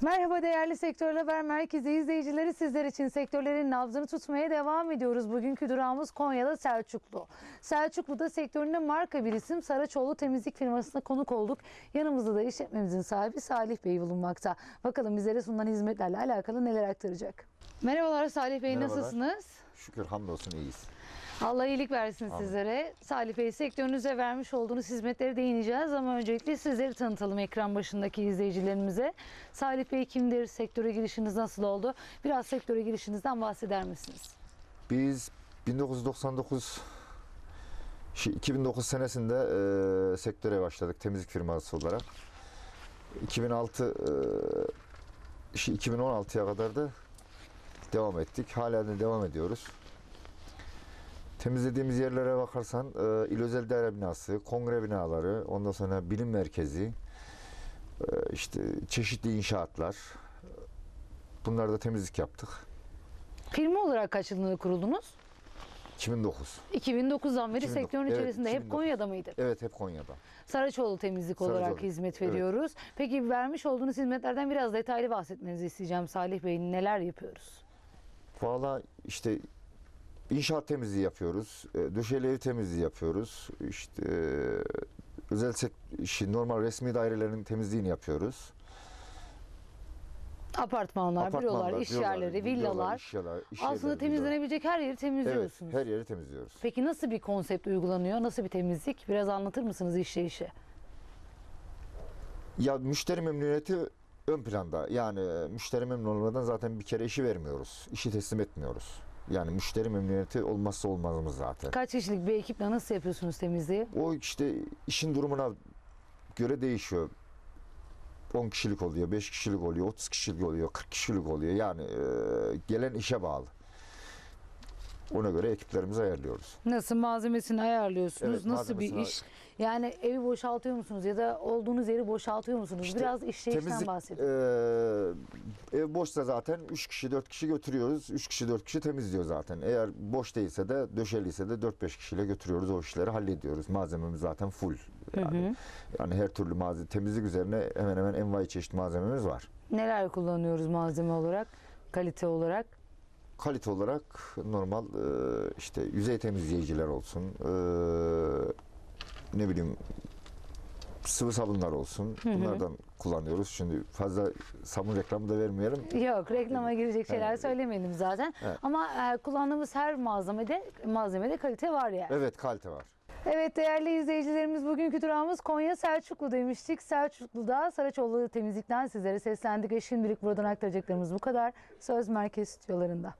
Merhaba değerli Sektör Haber Merkezi izleyicileri. Sizler için sektörlerin nabzını tutmaya devam ediyoruz. Bugünkü durağımız Konya'da Selçuklu. Selçuklu'da sektöründe marka bir isim Saraçoğlu Temizlik firmasına konuk olduk. Yanımızda da işletmemizin sahibi Salih Bey bulunmakta. Bakalım bizlere sunulan hizmetlerle alakalı neler aktaracak. Merhabalar Salih Bey Merhabalar. nasılsınız? Şükür hamdolsun iyiyiz. Allah iyilik versin sizlere. Salih Bey sektörünüze vermiş olduğunuz hizmetlere değineceğiz ama öncelikle sizleri tanıtalım ekran başındaki izleyicilerimize. Salih Bey kimdir? Sektöre girişiniz nasıl oldu? Biraz sektöre girişinizden bahseder misiniz? Biz 1999 şey, 2009 senesinde e, sektöre başladık temizlik firması olarak. 2006 e, şey, 2016'ya kadar da devam ettik. Hala da devam ediyoruz. Temizlediğimiz yerlere bakarsan e, İl Özel Daire Binası, kongre binaları, ondan sonra bilim merkezi, e, işte çeşitli inşaatlar. Bunlarda temizlik yaptık. Firma olarak kaç yılında kuruldunuz? 2009. 2009'dan beri 2009, sektörün evet, içerisinde hep 2009. Konya'da mıydı? Evet hep Konya'da. Saraçoğlu Temizlik olarak Saraçoğlu, hizmet evet. veriyoruz. Peki vermiş olduğunuz hizmetlerden biraz detaylı bahsetmenizi isteyeceğim Salih Bey. Neler yapıyoruz? Valla işte inşaat temizliği yapıyoruz. E, döşeli ev temizliği yapıyoruz. İşte e, özel işi, normal resmi dairelerin temizliğini yapıyoruz. Apartmanlar, bürolar, iş bürolar, yerleri, bürolar, villalar. iş yerler- iş Aslında yerleri, temizlenebilecek her yeri Evet, temizliyorsunuz. her yeri temizliyoruz. Peki nasıl bir konsept uygulanıyor? Nasıl bir temizlik? Biraz anlatır mısınız işleyişi? Ya müşteri memnuniyeti ön planda. Yani e, müşteri memnun olmadan zaten bir kere işi vermiyoruz. İşi teslim etmiyoruz. Yani müşteri memnuniyeti olmazsa olmazımız zaten. Kaç kişilik bir ekiple nasıl yapıyorsunuz temizliği? O işte işin durumuna göre değişiyor. 10 kişilik oluyor, 5 kişilik oluyor, 30 kişilik oluyor, 40 kişilik oluyor. Yani e, gelen işe bağlı. Ona göre ekiplerimizi ayarlıyoruz. Nasıl malzemesini ayarlıyorsunuz? Evet, nasıl bir malzemesini iş? Yani evi boşaltıyor musunuz ya da olduğunuz yeri boşaltıyor musunuz? İşte Biraz işleyişten Temizlik bahsedin. e, ev boşsa zaten 3 kişi 4 kişi götürüyoruz. 3 kişi 4 kişi temizliyor zaten. Eğer boş değilse de döşeliyse de 4-5 kişiyle götürüyoruz o işleri hallediyoruz. Malzememiz zaten full. Yani, yani her türlü malzeme temizlik üzerine hemen hemen envai çeşit malzememiz var. Neler kullanıyoruz malzeme olarak, kalite olarak? Kalite olarak normal e, işte yüzey temizleyiciler olsun, e, ne bileyim sıvı sabunlar olsun. Bunlardan kullanıyoruz. Şimdi fazla sabun reklamı da vermeyelim. Yok, reklama girecek şeyler Evet. söylemeyelim zaten. Evet. Ama e, kullandığımız her malzemede malzemede kalite var yani. Evet kalite var. Evet değerli izleyicilerimiz bugünkü durağımız Konya Selçuklu demiştik. Selçuklu'da Saraçoğlu temizlikten sizlere seslendik ve şimdilik buradan aktaracaklarımız bu kadar. Söz merkez stüdyolarında.